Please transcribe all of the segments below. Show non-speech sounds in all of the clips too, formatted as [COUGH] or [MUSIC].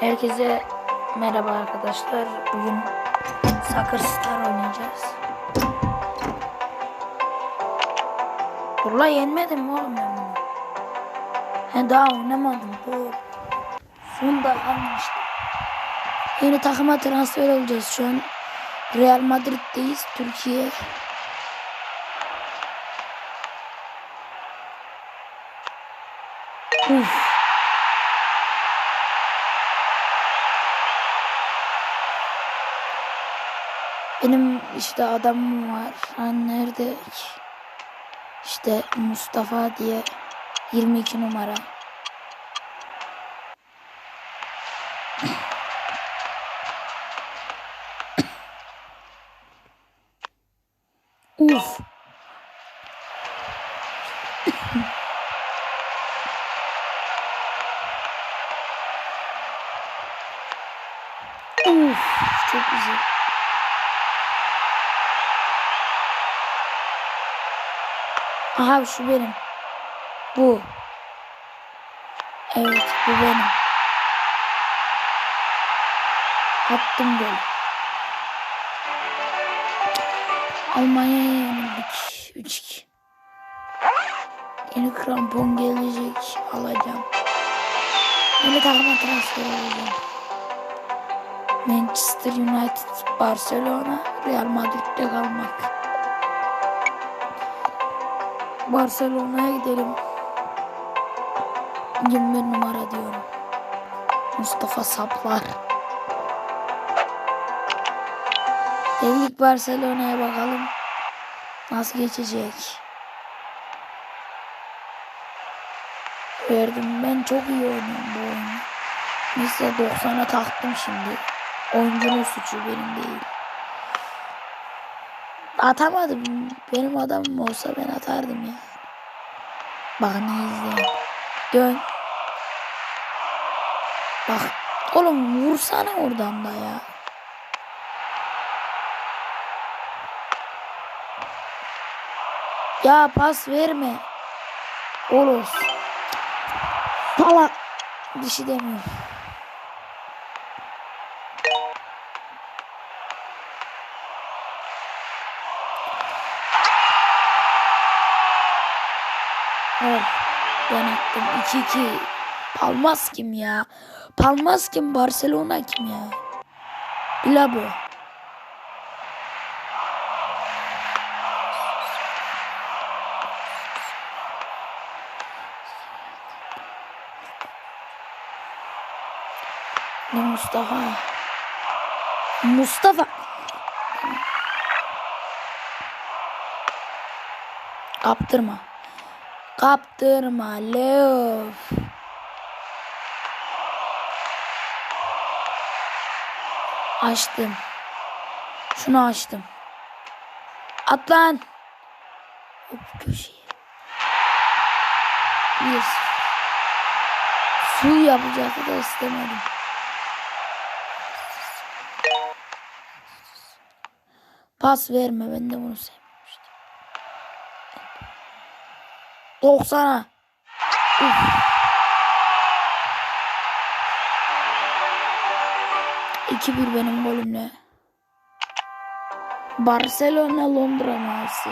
Herkese merhaba arkadaşlar. Bugün Soccer Star oynayacağız. Burla yenmedim oğlum ben bunu? He daha oynamadım. Doğru. Sonunda kalmıştım. Yeni takıma transfer olacağız şu an. Real Madrid'deyiz. Türkiye. Uf. Benim işte adamım var. Ha, nerede? İşte Mustafa diye 22 numara. Aha şu benim. Bu. Evet bu benim. Attım gol. Almanya'ya yenildik. 3-2. Yeni krampon gelecek. Alacağım. Yeni takıma transfer olacağım. Manchester United, Barcelona, Real Madrid'de kalmak. Barcelona'ya gidelim. 21 numara diyorum. Mustafa Saplar. Geldik Barcelona'ya bakalım. Nasıl geçecek? Verdim. Ben çok iyi oynuyorum bu oyunu. Neyse 90'a taktım şimdi. Oyuncunun suçu benim değil. Atamadım. Benim adamım olsa ben atardım ya. Bak ne izleyin. Dön. Bak. Oğlum vursana oradan da ya. Ya pas verme. Oros. Salak. Bir şey demiyorum. Evet. Ben attım. 2-2. Palmas kim ya? Palmas kim? Barcelona kim ya? Bilabo. Ne Mustafa? Mustafa. Kaptırma. Kaptırma Leo. Açtım. Şunu açtım. At lan. Hop köşeye. Bir. Su yapacaktı da istemedim. Pas verme ben de bunu sevmemiştim. 90'a. Uf. 2-1 benim golümle. Barcelona Londra maçı.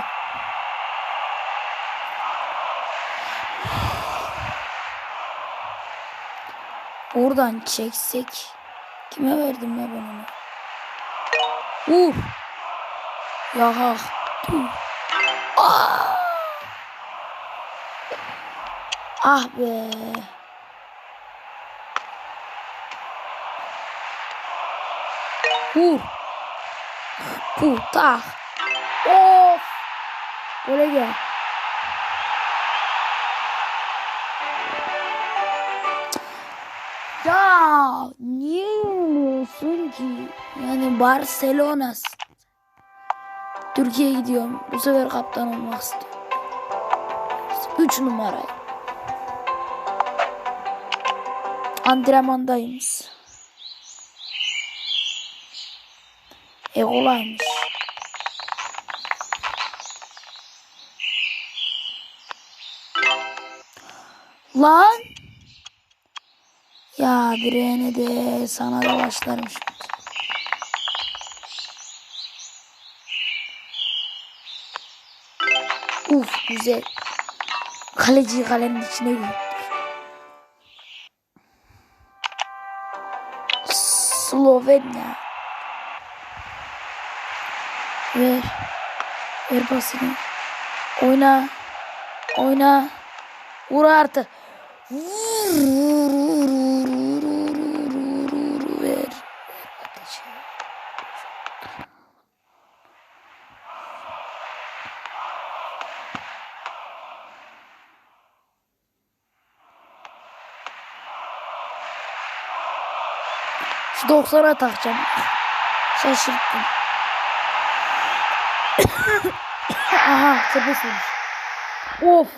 Oradan çeksek. Kime verdim ya ben onu? Uf. Ya ha. Tüh. Ah. Be. Vur. Puta. Of. Böyle gel. Ya niye yemiyorsun ki? Yani Barcelona. Türkiye'ye gidiyorum. Bu sefer kaptan olmak istiyorum. 3 numara. Antrenmandayız. E kolaymış. Lan. Ya direğine de sana da başlarım. Uf güzel. Kaleciyi kalenin içine girdi. Slovenya. Ver. Ver pasını. Oyna. Oyna. Vur artık. Vur, vur, vur, vur, vur, vur, vur, vur, vur, ver. Ver ateşi. Şu 90'a takacağım. Şaşırttım. [COUGHS] Aha vuruş. Of.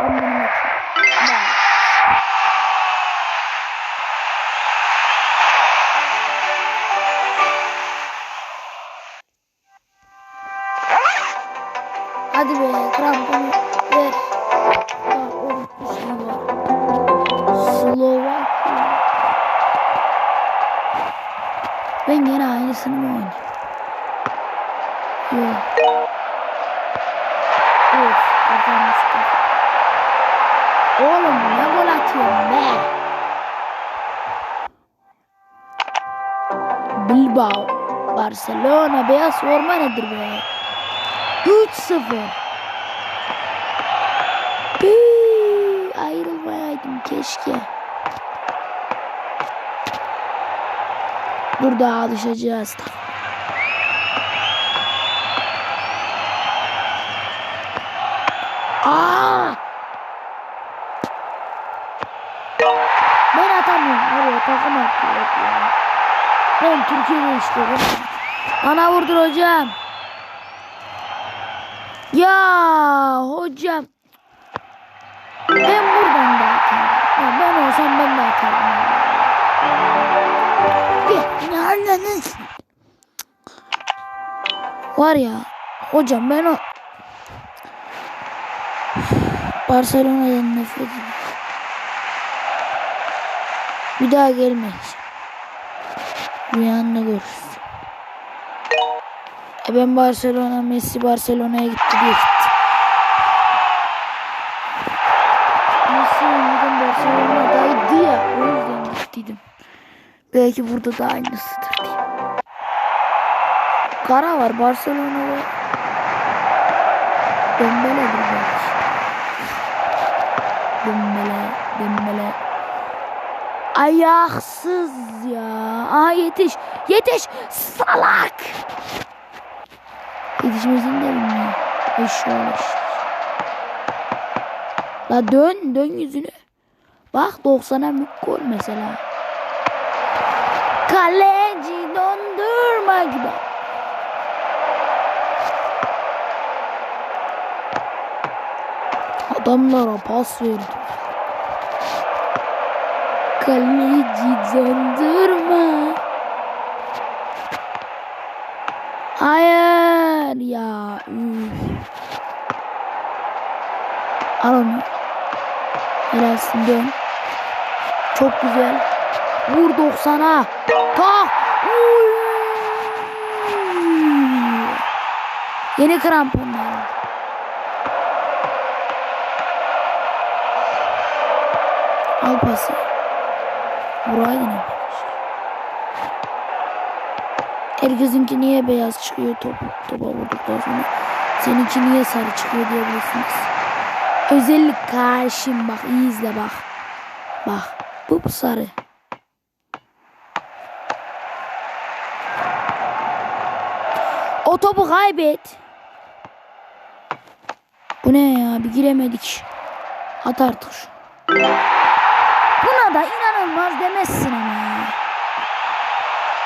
Ben mı oynayayım? Yok. Of kazanmıştım. Oğlum ne gol atıyorsun be? Bilbao. Barcelona beyaz forma nedir be? 3-0. Pii, Ayrılmayaydım keşke. Dur daha alışacağız. Aa! Ben atamıyorum. Oraya takım atıyor. Ben Türkiye'de istiyorum. Bana vurdur hocam. Ya hocam. Ben buradan da atarım. Ben olsam ben de annenin. Var ya hocam ben o Barcelona'dan nefret ediyorum. Bir daha gelmeyeceğim. Rüyanda görürsün. E ben Barcelona, Messi Barcelona'ya gitti diye Belki burada da aynısıdır diye. Kara var Barcelona'da. Dembele'dir belki. Dembele, Dembele. Ayaksız ya. Aa yetiş. Yetiş. Salak. Yetişmesini de bilmiyor. Eşşoğlu La dön. Dön yüzünü. Bak 90'a mük mesela. Kaleci dondurma gibi. Adamlara pas verdi. Kaleci dondurma. Hayır ya. Üf. Al dön. Çok güzel. Vur 90'a. Tak. Uy. Yeni kramponlar. Al pası. Buraya ne Herkesinki niye beyaz çıkıyor topu, topa vurduktan sonra. Seninki niye sarı çıkıyor diyebilirsiniz. Özellik karşım bak iyi izle bak. Bak bu sarı. O topu kaybet. Bu ne ya bir giremedik. At artık. Buna da inanılmaz demezsin ama ya.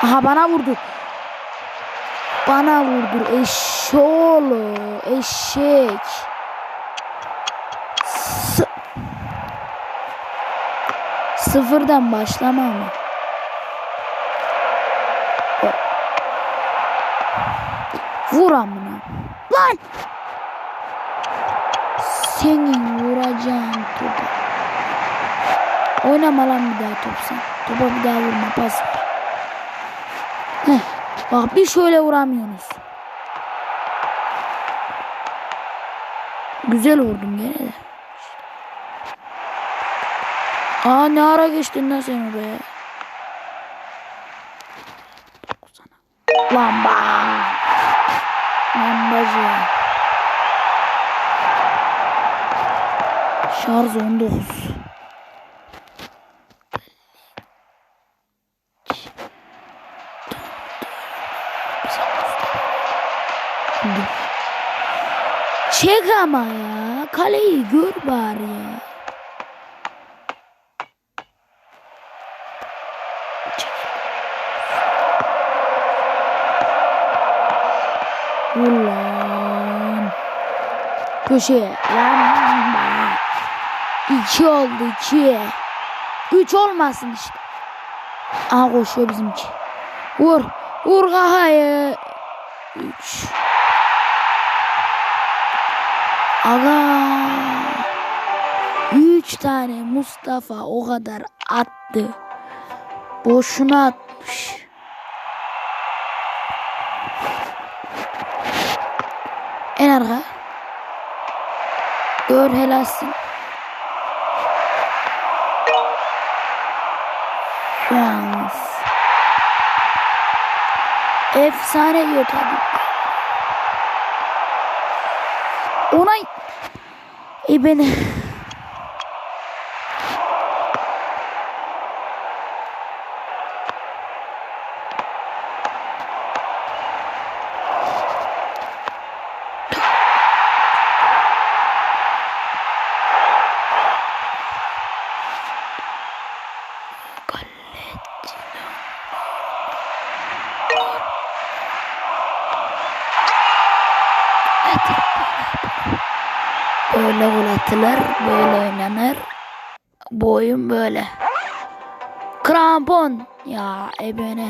Aha bana vurdu. Bana vurdur eşoğlu eşek. S Sıfırdan başlama ama. Vur amına. Lan! Senin vuracağın topu. Oynama lan bir daha top sen. Topa bir daha vurma pas. Heh. Bak bir şöyle vuramıyorsunuz. Güzel vurdun gene de. Aa ne ara geçtin lan sen oraya? Lamba. Lambacı. Şarj 19. Çek ama ya. Kaleyi gör bari ya. Köşeye. Lamba. İki oldu iki. Üç olmasın işte. Aha koşuyor bizimki. Vur. Vur kafayı. Üç. Aga. Üç tane Mustafa o kadar attı. Boşuna atmış. En arka. Gör helalsin. Yalnız. Efsane diyor tabii. Ona e beni Böyle gol atılır, böyle oynanır. Bu böyle. Krampon. Ya ebene.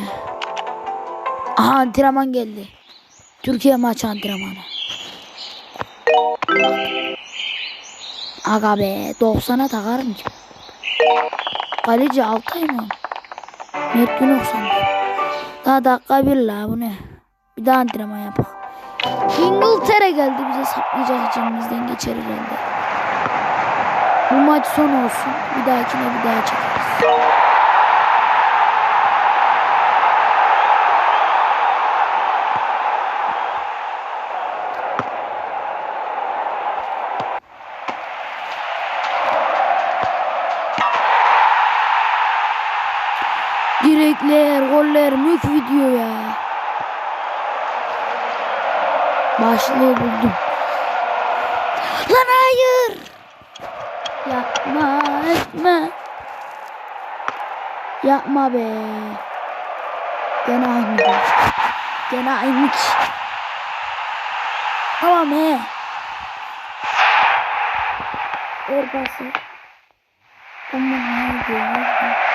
Aha antrenman geldi. Türkiye maç antrenmanı. Aga be 90'a takarım ki. Kaleci Altay mı? Mert Günok sandım. Daha dakika bir la bu ne? Bir daha antrenman yapak. İngiltere geldi bize saplayacak içimizden geçer herhalde. Bu maç son olsun. Bir dahakine bir daha çekeriz. Direkler, goller, mük video ya. Başlığı buldum. Lan hayır. Yapma etme. Yapma be. Gene aynı. Gene aynı. Tamam he. Oradası. Tamam hadi. Ama